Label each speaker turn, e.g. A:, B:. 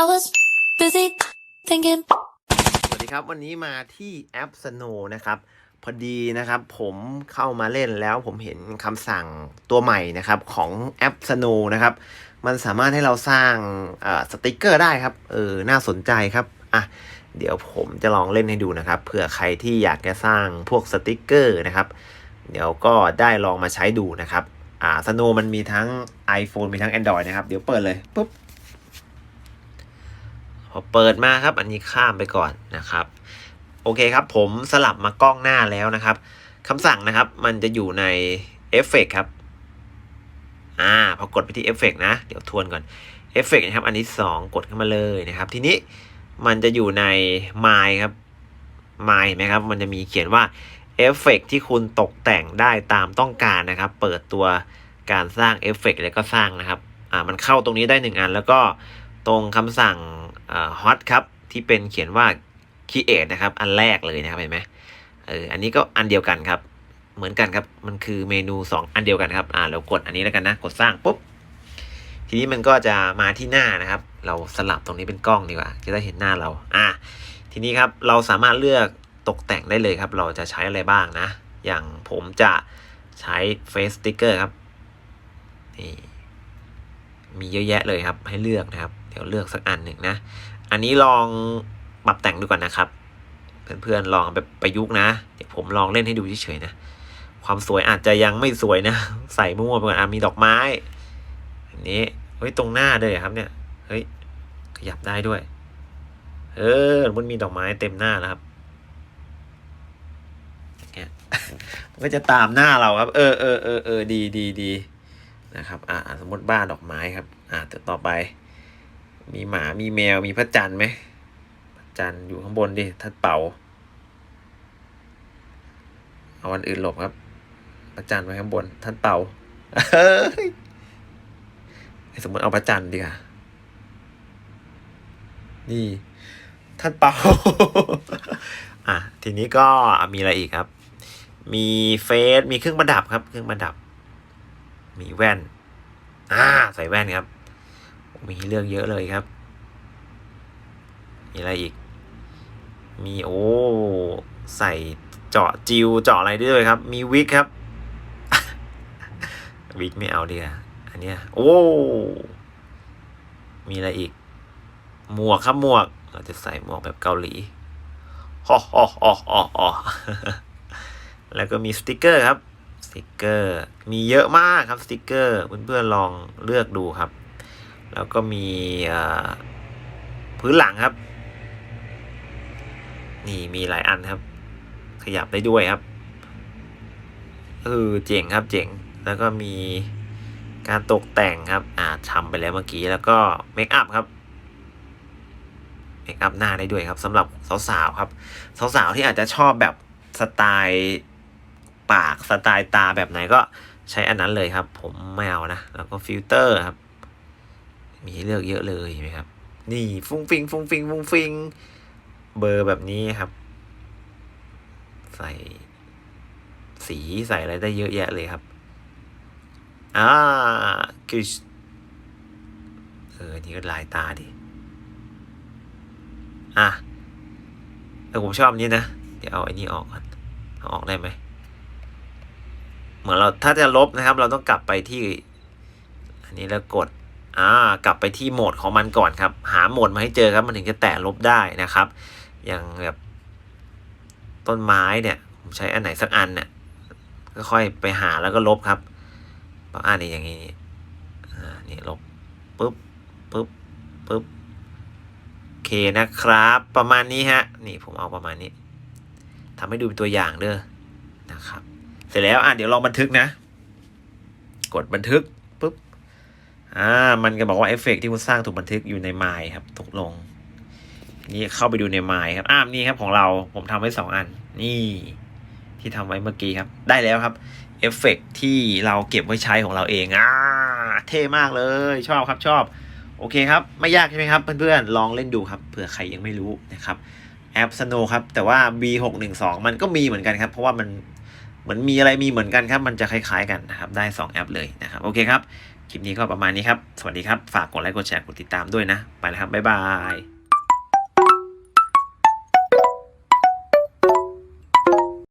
A: I was busy thinking.
B: สวัสดีครับ วันนี้มาที่แอป Snow นะครับ พอดีนะครับผมเข้ามาเล่นแล้วผมเห็นคำสั่งตัวใหม่นะครับ ของแอป Snow นะครับ มันสามารถให้เราสร้างสติกเกอร์ได้ครับ เออ น่าสนใจครับ อะ เดี๋ยวผมจะลองเล่นให้ดูนะครับ เผื่อใครที่อยากจะสร้างพวกสติกเกอร์นะครับ เดี๋ยวก็ได้ลองมาใช้ดูนะครับ อ่า Snow มันมีทั้ง iPhone มีทั้ง Android นะครับ เดี๋ยวเปิดเลยปุ๊บ พอเปิดมาครับ อันนี้ข้ามไปก่อนนะครับ โอเคครับ ผมสลับมากล้องหน้าแล้วนะครับคำสั่งนะครับ มันจะอยู่ในเอฟเฟกครับ อ่า พอกดไปที่เอฟเฟกนะ เดี๋ยวทวนก่อนเอฟเฟกนะครับ อันที่สองกดเข้ามาเลยนะครับ ทีนี้มันจะอยู่ใน My ครับ My เห็นไหมครับ มันจะมีเขียนว่าเอฟเฟกที่คุณตกแต่งได้ตามต้องการนะครับ เปิดตัวการสร้างเอฟเฟกแล้วก็สร้างนะครับ อ่า มันเข้าตรงนี้ได้หนึ่งอัน แล้วก็ตรงคำสั่ง ฮอตครับที่เป็นเขียนว่า create นะครับอันแรกเลยนะครับเห็นไหมเอออันนี้ก็อันเดียวกันครับ เหมือนกันครับมันคือเมนู 2 อันเดียวกันครับอ่าเรากดอันนี้แล้วกันนะกดสร้างปุ๊บทีนี้มันก็จะมาที่หน้านะครับ เราสลับตรงนี้เป็นกล้องดีกว่า จะได้เห็นหน้าเราอ่าทีนี้ครับเราสามารถเลือกตกแต่งได้เลยครับ เราจะใช้อะไรบ้างนะ อย่างผมจะใช้ face sticker ครับนี่มีเยอะแยะเลยครับให้เลือกนะครับ เดี๋ยวเลือกสักอันหนึ่งนะ อันนี้ลองปรับแต่งดูก่อนนะครับ เพื่อนๆลองแบบประยุกต์นะ เดี๋ยวผมลองเล่นให้ดูเฉยๆนะ ความสวยอาจจะยังไม่สวยนะ ใส่มั่วไปก่อนอะมีดอกไม้ อันนี้เฮ้ยตรงหน้าเลยครับเนี่ย เฮ้ยขยับได้ด้วย เออมันมีดอกไม้เต็มหน้าแล้วครับเงี้ยมันก็จะตามหน้าเราครับ เออเออเออเออดีดีดีนะครับ อ่าสมมติบ้านดอกไม้ครับ อ่าต่อไป มีหมา มีแมว มีพระจันทร์ไหมพระจันทร์อยู่ข้างบนดิทัดเป่า เอาวันอื่นหลบครับ พระจันทร์ไว้ข้างบนท่านเป่าสมมติเอาพระจันทร์ดีกว่า นี่ท่านเป่า อะ ทีนี้ก็มีอะไรอีกครับ มีเฟสมีเครื่องประดับครับ เครื่องประดับ มีแว่น อ่า ใส่แว่นครับ มีเลือกเยอะเลยครับ มีอะไรอีก มีโอ้ใส่เจาะจิวเจาะอะไรด้วยครับ มีวิกครับ วิกไม่เอาดีกว่าอันเนี้ยโอ้มีอะไรอีก หมวกครับหมวก เราจะใส่หมวกแบบเกาหลีฮ่อฮ่อฮอฮอฮอแล้วก็มีสติกเกอร์ครับ สติกเกอร์ มีเยอะมากครับสติกเกอร์ เพื่อนๆลองเลือกดูครับ แล้วก็มีพื้นหลังครับ นี่มีหลายอันครับ ขยับได้ด้วยครับเออเจ๋งครับเจ๋งแล้วก็มีการตกแต่งครับ อ่าทำไปแล้วเมื่อกี้แล้วก็เมคอัพครับเมคอัพหน้าได้ด้วยครับสำหรับสาวๆครับ สาวๆที่อาจจะชอบแบบสไตล์ปากสไตล์ตาแบบไหนก็ใช้อันนั้นเลยครับ ผมไม่เอานะ แล้วก็ฟิลเตอร์ครับ มีให้เลือกเยอะเลยเห็นไหมครับ นี่ฟุ้งฟิงฟุ้งฟิงฟุ้งฟิงเบอร์แบบนี้ครับ ใส่ สีใส่อะไรได้เยอะแยะเลยครับอ่ากิชเอออันนี่ก็ลายตาดิอะแต่ผมชอบนนี้นะเดี๋ยวเอาไอ้นี่ออกก่อนเอาออกได้ไหมเหมือนเราถ้าจะลบนะครับ เราต้องกลับไปที่ อันนี้แล้วกด อ่ากลับไปที่โหมดของมันก่อนครับ หาโหมดมาให้เจอครับมันถึงจะแตะลบได้นะครับ อย่างแบบต้นไม้เนี่ย ผมใช้อันไหนสักอันเนี่ยก็ค่อยไปหาแล้วก็ลบครับบางอันนี่อย่างนี้นี่นี่ลบปุ๊บปุ๊บปุ๊บโอเคนะครับ ประมาณนี้ฮะ นี่ผมเอาประมาณนี้ทำให้ดูเป็นตัวอย่างเด้อนะครับ เสร็จแล้วอะเดี๋ยวลองบันทึกนะ กดบันทึก อ่ามันก็บอกว่าเอฟเฟกต์ที่คุณสร้างถูกบันทึกอยู่ในไมล์ครับตกลง นี่เข้าไปดูในไมล์ครับอ่ามนี่ครับของเราผมทำไว้สองอัน นี่ที่ทำไว้เมื่อกี้ครับ ได้แล้วครับเอฟเฟกต์ที่เราเก็บไว้ใช้ของเราเองอ่าเท่มากเลยชอบครับชอบ โอเคครับ ไม่ยากใช่ไหมครับเพื่อนๆลองเล่นดูครับเผื่อใครยังไม่รู้นะครับแอป Snow ครับ แต่ว่า B612 มันก็มีเหมือนกันครับ เพราะว่ามันเหมือนมีอะไรมีเหมือนกันครับ มันจะคล้ายๆกันนะครับ ได้ 2 แอปเลยนะครับ โอเคครับ คลิปนี้ก็ประมาณนี้ครับ สวัสดีครับ ฝากกดไลค์ กดแชร์ กดติดตามด้วยนะ ไปแล้วครับ บ๊ายบาย